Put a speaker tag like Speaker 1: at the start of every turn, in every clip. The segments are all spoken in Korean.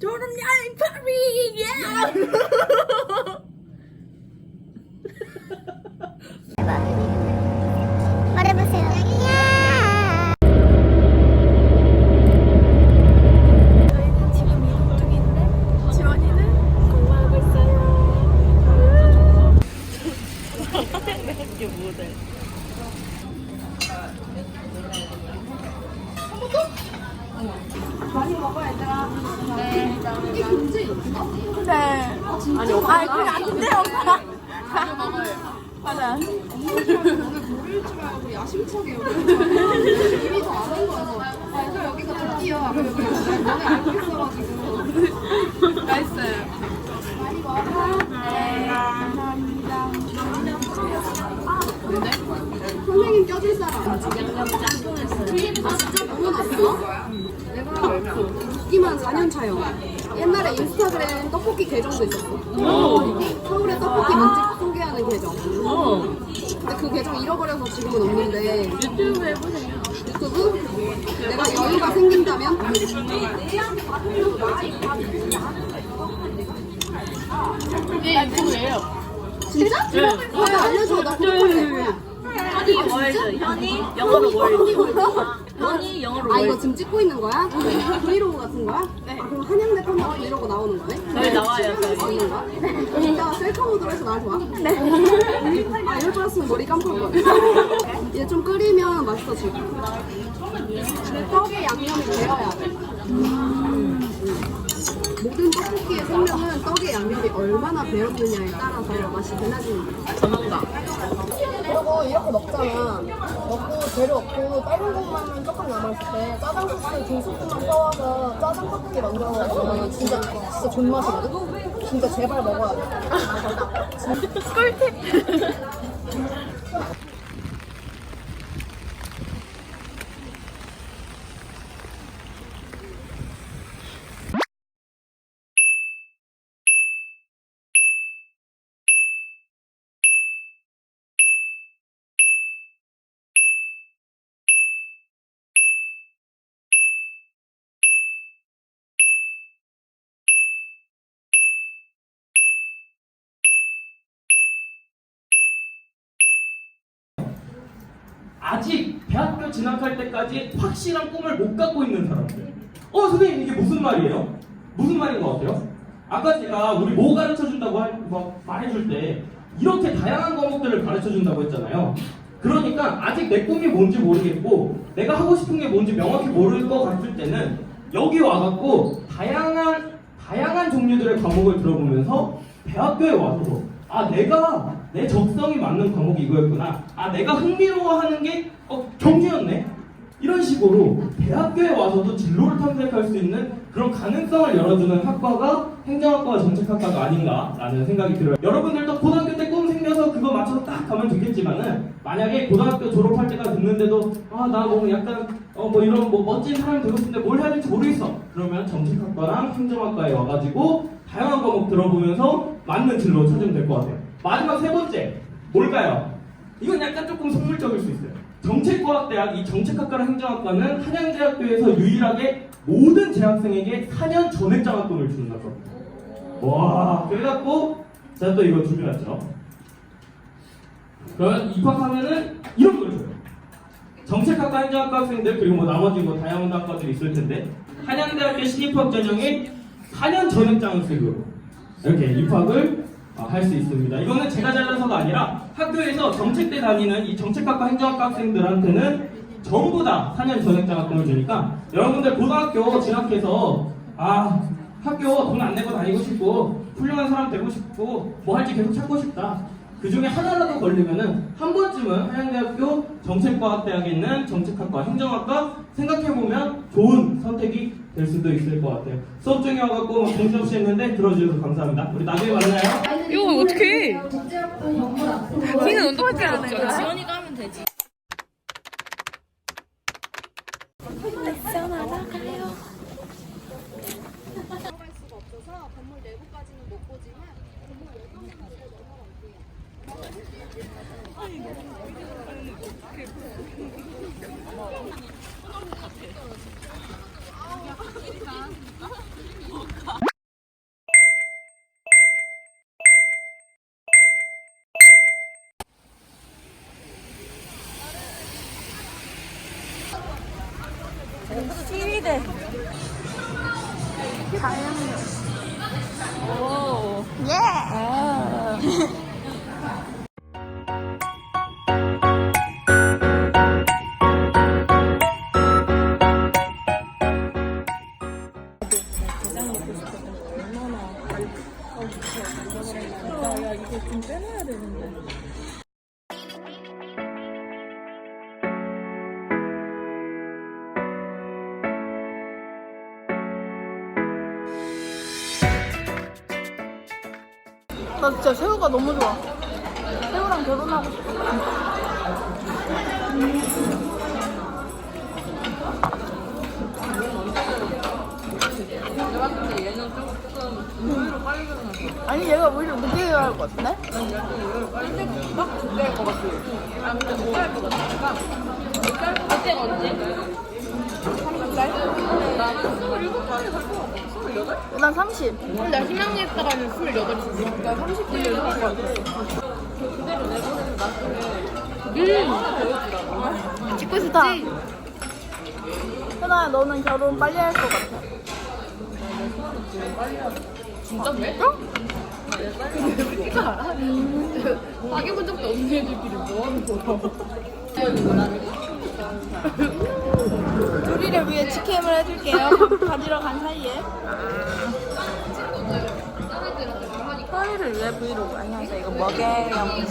Speaker 1: 졸업여행
Speaker 2: 여기 이미 다안 한 거야. 아, 이거 여기가 도끼야. 그래서 너네 알고 있어가지고. 나이스. 많이 먹어. 네. 감사합니다. 근데? 선생님 껴줄 사람. 양념 짬뽕 했어요. 아, 진짜 먹어놨어? 내가 듣기만 4년 차요. 옛날에 인스타그램 떡볶이 계정도 있었어. 서울의 떡볶이 맛집 소개하는 계정. 근데 그 계정 잃어버려서 지금은 없는데
Speaker 1: 유튜브 해보세요.
Speaker 2: 유튜브 내가 여유가 생긴다면
Speaker 1: 네, 유튜브예요.
Speaker 2: 진짜? 나도 알려줘 나 구독할래
Speaker 1: 현이 월드. 현이 영어로 월드. 현이 영어로
Speaker 2: 아 이거. 지금 찍고 있는 거야? 브이로그 같은 거야? 네 아, 그럼 한양대 탐방 브이로그 나오는 거네?
Speaker 1: 저희 나와요, 저희.
Speaker 2: 찍는 거야? 진짜 셀카 모드로 해서 나 좋아? 네 아, 이럴 줄 알았으면 머리 감을 거야 얘좀 끓이면 맛있어질 거야 근데 떡에 양념이 배어야 돼 모든 떡볶이의 생명은 떡의 양념이 얼마나 배었느냐에 따라서 맛이 거야
Speaker 1: 전문가.
Speaker 2: 그리고 이렇게 먹잖아. 먹고 재료 없고 다른 것만 조금 남았을 때 짜장 소스 두 스푼만 떠와서 짜장 떡볶이 만들어 먹으면 진짜 진짜 존맛이거든. 진짜 제발 먹어야 돼.
Speaker 1: 꿀팁.
Speaker 3: 아직 대학교 진학할 때까지 확실한 꿈을 못 갖고 있는 사람들. 어, 선생님, 이게 무슨 말이에요? 무슨 말인 것 같아요? 아까 제가 우리 뭐 가르쳐 준다고 할, 뭐 말해줄 때 이렇게 다양한 과목들을 가르쳐 준다고 했잖아요. 그러니까 아직 내 꿈이 뭔지 모르겠고 내가 하고 싶은 게 뭔지 명확히 모를 것 같을 때는 여기 와갖고 다양한 다양한 종류들의 과목을 들어보면서 대학교에 와서 아 내가 내 적성이 맞는 과목이 이거였구나 아 내가 흥미로워하는 게 어, 경제였네 이런 식으로 대학교에 와서도 진로를 탐색할 수 있는 그런 가능성을 열어주는 학과가 행정학과와 정책학과가 아닌가라는 생각이 들어요. 여러분들도 고등학교 때 꿈 생겨서 그거 맞춰서 딱 가면 되겠지만은 만약에 고등학교 졸업할 때가 됐는데도 아 나 뭐 약간 어 뭐 이런 뭐 멋진 사람이 되고 싶은데 뭘 해야 될지 모르겠어. 그러면 정책학과랑 행정학과에 와가지고 다양한 과목 들어보면서 맞는 진로 찾으면 될 것 같아요. 마지막 세 번째 뭘까요? 이건 약간 조금 속물적일 수 있어요. 정책과학대학 이 정책학과랑 행정학과는 한양대학교에서 유일하게 모든 재학생에게 4년 전액 장학금을 주는다고. 와, 그래갖고 제가 또 이거 준비했죠. 그러면 입학하면은 이런 걸 줘요. 정책학과 행정학과 학생들 그리고 뭐 나머지 뭐 다양한 학과들이 있을 텐데 한양대학교 신입학 전형에 4년 전액 장학생으로 이렇게 입학을 어, 할 수 있습니다. 이거는 제가 잘라서가 아니라 학교에서 정책대 다니는 이 정책학과 행정학과 학생들한테는 전부 다 4년 전액장학금을 주니까 여러분들 고등학교 진학해서 아 학교 돈 안 내고 다니고 싶고 훌륭한 사람 되고 싶고 뭐 할지 계속 찾고 싶다. 그 중에 하나라도 걸리면은 한 번쯤은 한양대학교 정책과학대학에 있는 정책학과 행정학과 생각해보면 좋은 선택이 될 수도 있을 것 같아요. 수업 중에 와갖고 막 정신없이 했는데 들어주셔서 감사합니다. 우리 나중에 만나요.
Speaker 1: 이거 어떻게 해? 자기는 운동할 줄 아는 거야? 지원이가 네. 네. 돼. 자연.
Speaker 4: 나 진짜 새우가 너무 좋아. 새우랑 결혼하고 싶어. 아니 얘가 오히려 늦게 일어날 것 같은데?
Speaker 1: 그때가 언제?
Speaker 4: 난 30.
Speaker 1: 나 희망했다가는 28이었어. 나 30대 할것 같아.
Speaker 4: 찍고 싶다. 현아야 너는 결혼 빨리 할 것 같아.
Speaker 1: 진짜인데? 사귀어본 적도 없는 애들끼리 뭐 하는 거야?
Speaker 4: 우리를 위해 직캠을 해줄게요. 가지러 간 사이에. 허리를 위해 브이로그. 안녕하세요. 이거 먹예요.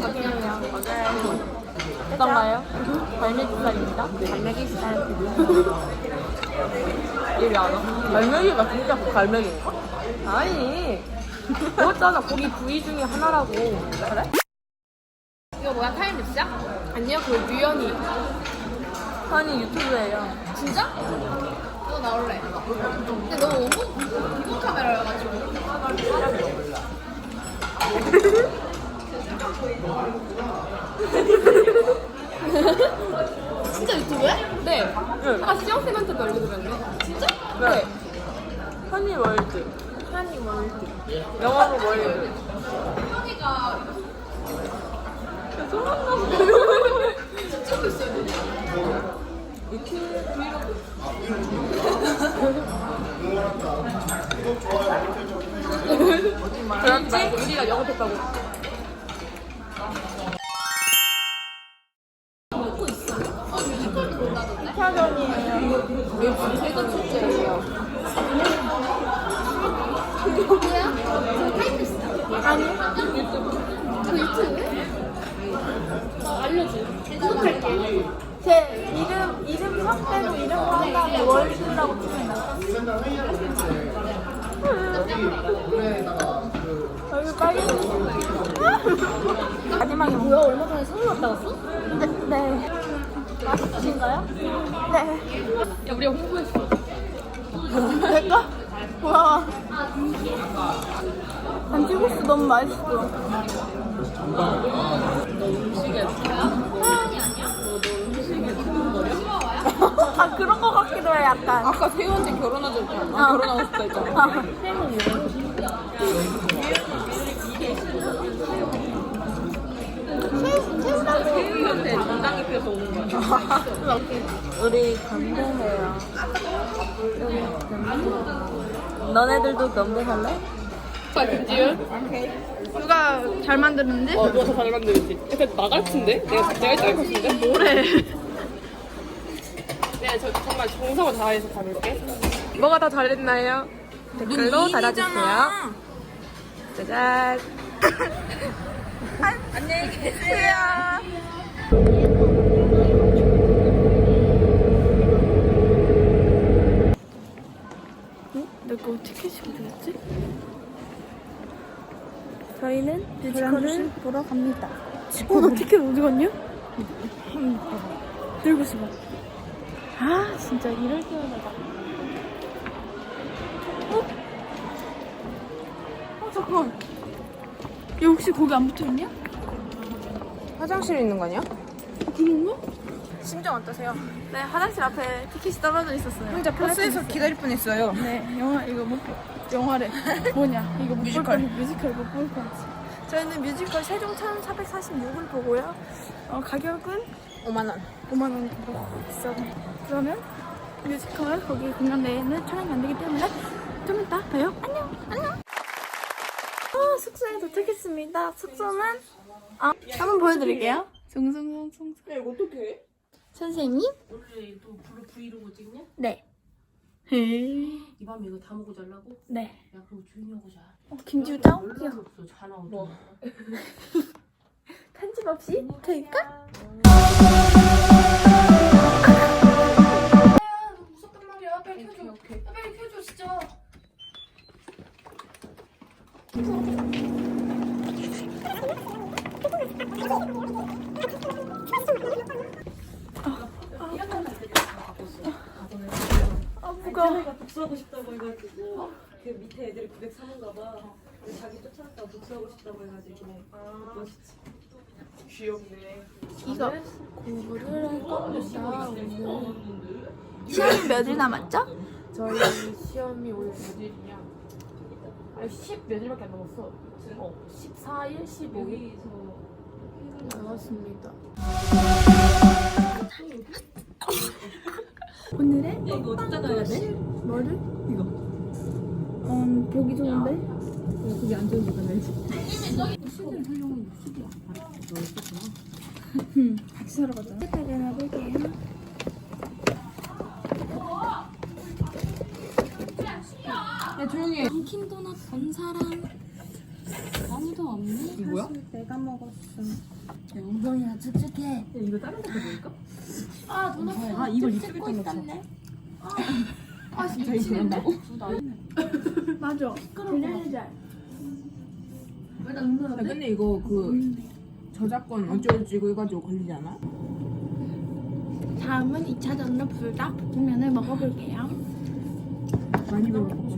Speaker 4: 먹예요. 먹예요. 어떤가요? 갈매기 살입니다. 갈매기 살.
Speaker 1: 얘기 안 와? 갈매기가 진짜 그 갈매기인가? 아니. 그거잖아. 고기 부위 중에 하나라고. 그래? 이거 뭐야? 타임 몇이야? 아니야, 그거 류연이.
Speaker 4: 아니 유튜브예요.
Speaker 1: 진짜? 너 나올래. 근데 너 너무 이거 카메라여가지고. 진짜 유튜브야? 네. 아까 시영쌤한테도 알려드렸네. 진짜? 네.
Speaker 4: 허니 월드.
Speaker 1: 한이 월드.
Speaker 4: 영어로 월드.
Speaker 1: 현이가
Speaker 4: 소문 났어.
Speaker 1: 찍고 있어요. 우리가 영업했다고.
Speaker 4: 차전이에요.
Speaker 1: 세금 출제예요.
Speaker 4: 아니.
Speaker 1: 그 유튜브? 나 알려줘. 구독할게.
Speaker 4: 제 이름 이름 상대로 이름 한 다음에 월드라고 치면 나. 얼굴 빨개졌어. 마지막에 뭐야?
Speaker 1: 얼마 전에 서울 갔다 왔어?
Speaker 4: 네. 네. 맛있으신가요? 네.
Speaker 1: 야, 우리가 홍보했어.
Speaker 4: 될까? 고마워. 안티고스 너무 맛있어. 아 그런 거 같기도 해 약간.
Speaker 1: 아까 세훈한테 결혼하자 했잖아.
Speaker 4: 아.
Speaker 1: 결혼하고 싶다 했잖아. 세훈한테 전당이 펴서 오는 거야.
Speaker 4: 우리 건배. 너네들도 건배할래?
Speaker 1: 김지윤?
Speaker 4: 누가 잘 만드는지?
Speaker 1: 어, 누가 더잘 만들지? 약간 나 같은데? 내가, 내가 짤 같은데?
Speaker 4: 뭐래?
Speaker 1: 네, 저 정말 정성을 다해서 가볼게. 뭐가 더 잘했나요? 댓글로 달아주세요. 짜잔.
Speaker 4: 안녕히 계세요. 응? 내거 티켓이 어디 갔지? 저희는 뮤지컬을 보러 갑니다. 어, 나 티켓 어디 갔냐? 들고 있어봐. 아, 진짜 이럴 때마다. 어? 어, 잠깐. 얘 혹시 거기 안 붙어 있냐?
Speaker 1: 화장실에 있는 거 아니야?
Speaker 4: 그런가? 심정 어떠세요? 네, 화장실 앞에 티켓이 떨어져 있었어요. 혼자
Speaker 5: 버스에서 기다릴 뻔했어요.
Speaker 4: 네, 영화 이거 못 보, 영화래. 뭐냐? 이거 뮤지컬. 볼 뻔, 뮤지컬 못볼 뻔했지. 저희는 뮤지컬 세종 1446을 보고요. 어, 가격은
Speaker 1: 5만 원.
Speaker 4: 5만 원 정도 비싸네. 그러면 뮤지컬 거기 공연 내에는 촬영이 안 되기 때문에 좀 이따 봐요. 안녕. 안녕. 어, 숙소에 도착했습니다. 숙소는 아, 한번 보여드릴게요. 송송송송.
Speaker 1: 야 이거 어떻게 해?
Speaker 4: 선생님?
Speaker 1: 원래 또 블루 브이로그 찍냐?
Speaker 4: 네. 헤이.
Speaker 1: 이 밤에 이거 다 먹고 자려고?
Speaker 4: 네.
Speaker 1: 야 그럼 조용히 하고 자
Speaker 4: 어, 김지우짱?
Speaker 1: 연락 없어 전화 오잖아
Speaker 4: 편집 없이 될까?
Speaker 1: 무섭단 말이야 빨리 켜줘 야, 빨리 켜줘 진짜
Speaker 4: 아.
Speaker 5: 복수하고 싶다고 해가지고 그 밑에 애들이 903인가 봐. 근데 자기 쫓아갔다가 복수하고 싶다고 해가지고 멋있지.
Speaker 1: 귀엽네
Speaker 4: 이거. 시간이 몇일 남았죠?
Speaker 1: 저희 시험이 오늘 몇일이냐 아니 10 몇일밖에 안 남았어 어 14일 15일 남았습니다
Speaker 4: 오늘의
Speaker 5: 이거 어디다 놔야 돼?
Speaker 4: 뭐를?
Speaker 5: 이거.
Speaker 4: 음, 보기 좋은데?
Speaker 5: 거기 안 좋은 데다 놔야지.
Speaker 4: 음, 같이 사러 가자. 색깔 하나 볼게요. 본 사람 아무도 없니?
Speaker 5: 이거 뭐야?
Speaker 4: 내가 먹었어. 엉덩이가 축축해.
Speaker 5: 야, 이거 다른 데다 놓을까?
Speaker 4: 아, 도넛
Speaker 5: 아, 이걸
Speaker 4: 찍고
Speaker 5: 넣자.
Speaker 4: 있었네.
Speaker 5: 아, 진짜 이거 된다고?
Speaker 4: 맞아. 그냥 잘.
Speaker 5: 야, 근데 이거 그 저작권 어쩌고 저쩌고 해가지고 걸리지 않아?
Speaker 4: 다음은 2차전으로 불닭 볶음면을 먹어볼게요.
Speaker 5: 많이 배웠구나.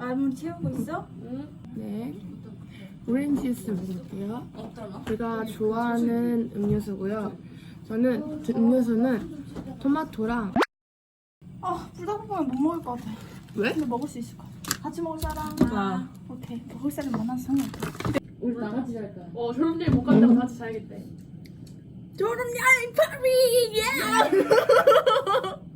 Speaker 4: 마무리 채우고 있어?
Speaker 1: 네. 오렌지 주스 먹을게요. 제가 좋아하는 음료수고요. 저는 저 음료수는 토마토랑
Speaker 4: 아, 불닭볶음면 못 먹을 것 같아.
Speaker 1: 왜?
Speaker 4: 근데 먹을 수 있을 것 같아. 같이 먹을 사람?
Speaker 5: 나.
Speaker 4: 오케이. 먹을 사람 많아서 상관없어.
Speaker 1: 우리 다 같이 잘까? 어, 졸업여행 못 간다고 같이 자야겠대.
Speaker 4: 졸업여행 파리! 예!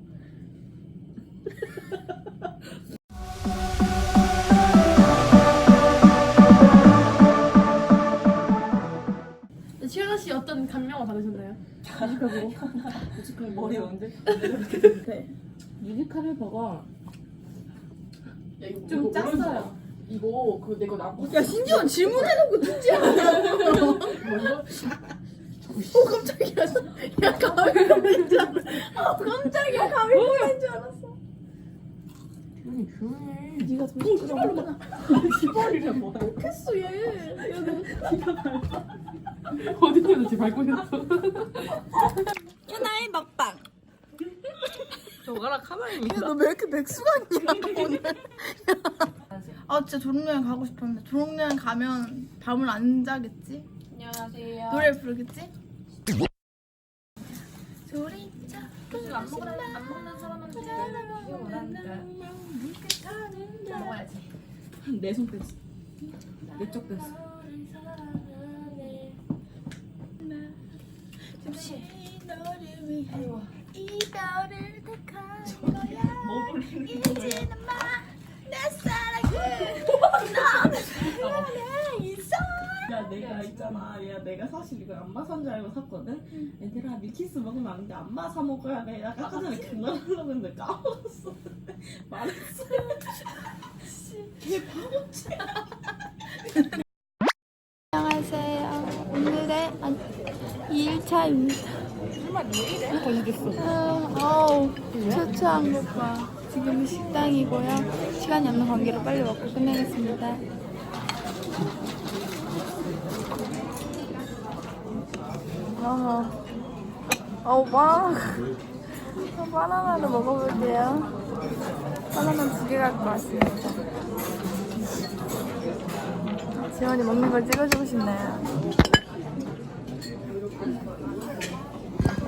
Speaker 1: 시연아 씨 어떤 감명을 받으셨나요?
Speaker 5: 머리 언제?
Speaker 1: 뮤지컬을 보고 좀 짰어요. 이거 그 내가 나고
Speaker 4: 야, 신지원 질문해놓고 듣지 않아? 오, 깜짝이야. 야, 가위 보인 줄 알았어. 어, 깜짝이야. 가위 보인 줄 알았어.
Speaker 5: 현이 조용해.
Speaker 4: 네가 더 시끄러워.
Speaker 5: 시발이래 뭐야?
Speaker 4: 했어, 얘. 야, 너.
Speaker 1: 어디서 제 밟고 있었어?
Speaker 4: 현아의 먹방.
Speaker 1: 저거랑 카메라입니다.
Speaker 4: 야, 너 왜 이렇게 백수 같냐, 오늘. 아, 진짜 졸업여행 가고 싶었는데. 졸업여행 가면 밤을 안 자겠지?
Speaker 1: 안녕하세요.
Speaker 4: 노래 부르겠지? 소리
Speaker 1: 안 먹는 안 먹는 사람한테 먹어야지.
Speaker 5: 내 손 뺐어. 내쪽 뺐어.
Speaker 4: 너를 위해 이별을 택한 거야 이제는 마내 사랑을 너는 있어
Speaker 5: 야 내가 있잖아. 야 내가 사실 이거 안마 산줄 알고 샀거든? 얘들아 밀키스 먹으면 안 돼. 안마 사 먹어야 돼. 아까 전에 그말 하려고 했는데 까먹었어. 말했어. 걔 바보지
Speaker 4: 2일차입니다 아우 초췌한 것 봐 지금은 식당이고요 시간이 없는 관계로 빨리 먹고 끝내겠습니다 아, 어, 바나나, 바나나를 먹어볼게요. 하나만 두개 갖고 왔습니다. 지원이 먹는 걸 찍어주고 싶네요.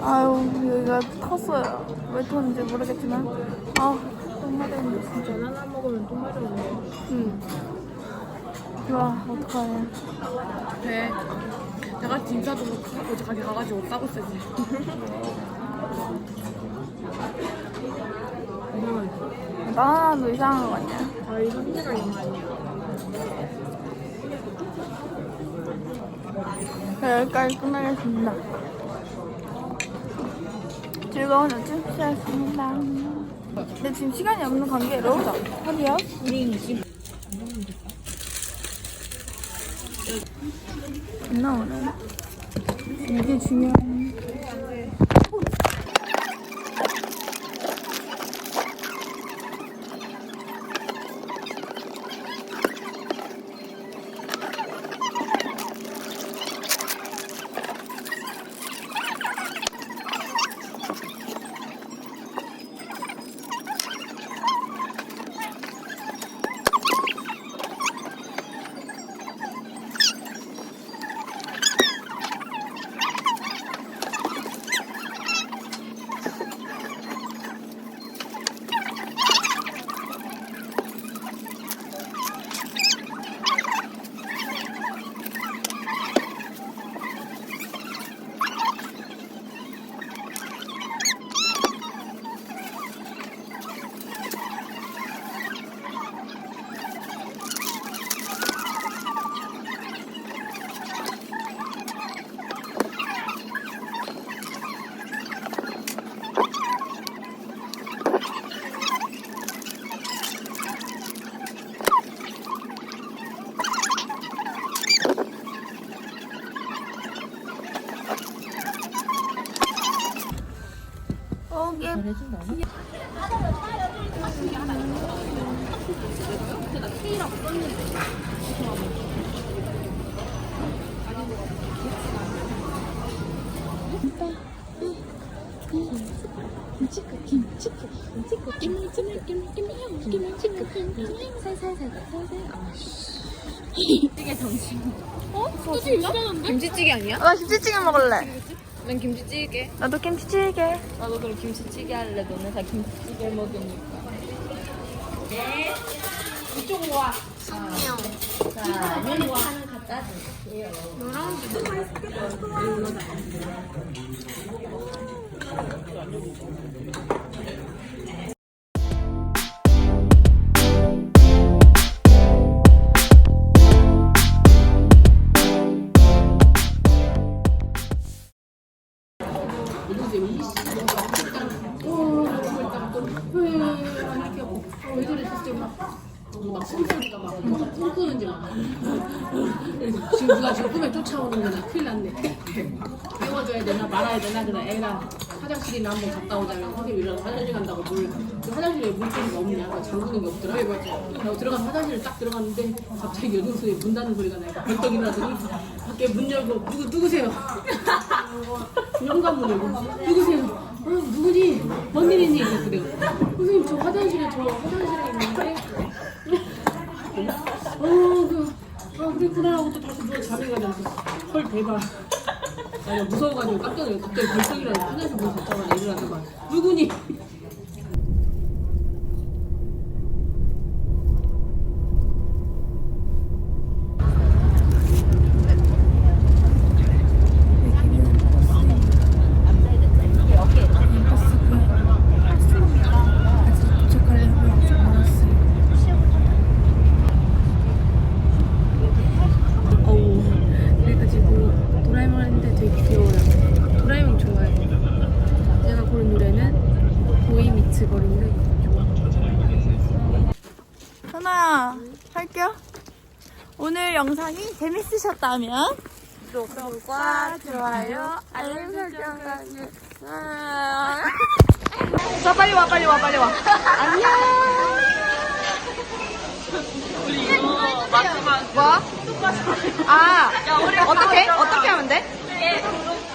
Speaker 4: 아유, 여기가 컸어요. 왜 컸는지 모르겠지만. 아, 똥 마려운데, 진짜.
Speaker 1: 하나 먹으면 또 마려운데.
Speaker 4: 응. 와, 어떡하냐.
Speaker 1: 배. 내가 진짜도 어제 가게 가가지고 옷 싸고 쓰지.
Speaker 4: 바나나도 이상한 거 같냐?
Speaker 1: 아, 이 선배가 이거 아니야.
Speaker 4: 여기까지 끝나겠습니다. 즐거운 오후 시작했습니다. 근데 지금 시간이 없는 관계로 하디요. 안 나오네. 이게 중요한. 오게.
Speaker 1: 김치찌개 아니야?
Speaker 4: 나 김치찌개 먹을래.
Speaker 1: 난 김치찌개.
Speaker 4: 나도 김치찌개.
Speaker 1: 나도 그럼 김치찌개 할래. 너네 다 김치찌개 먹으니까.
Speaker 6: 지금 누가 지금 꿈에 쫓아오는구나. 큰일 났네. 깨워줘야 되나 말아야 되나 그래 애가 화장실이나 한번 갔다 오자면 선생님 일어나서 화장실 간다고 물그 화장실에 물통이 없냐 그 잠그는 게 없더라 그래서 들어가서 화장실을 딱 들어갔는데 갑자기 여동생이 문 닫는 소리가 나니까 벌떡 일어나더니 밖에 문 열고 누구 누구세요? 열고 누구세요? 어, 누구니? 뭔 일이니? 그래서 내가 선생님 저 화장실에 저 화장실에 있는데 어, 그, 아, 그랬구나 하고 또 다시 누워 잠이 가면서 헐 대박. 아니 무서워가지고 깜짝 놀라 갑자기 벌떡이라고 화장실 문 닫자마자 일어나서 막 누구니?
Speaker 7: 그래가지고 도라에몽 하는데 되게 귀여워요. 도라에몽 좋아해요. 제가 고른 노래는 좋아.
Speaker 4: 현아야, 할게요. 오늘 영상이 재밌으셨다면 구독과 좋아요, 알림 설정까지. 자, 빨리 와, 빨리 와, 빨리 와. 안녕. 우리 이거 마지막 뭐? 아, 어떻게? 어떻게 하면 돼?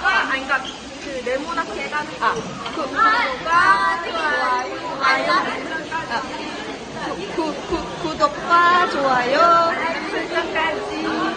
Speaker 4: 구독과, 아니, 그니까, 그, 네모나게 해가지고. 아, 구독과 좋아요, 알림 설정까지.
Speaker 8: 구, 구, 구독과 좋아요, 설정까지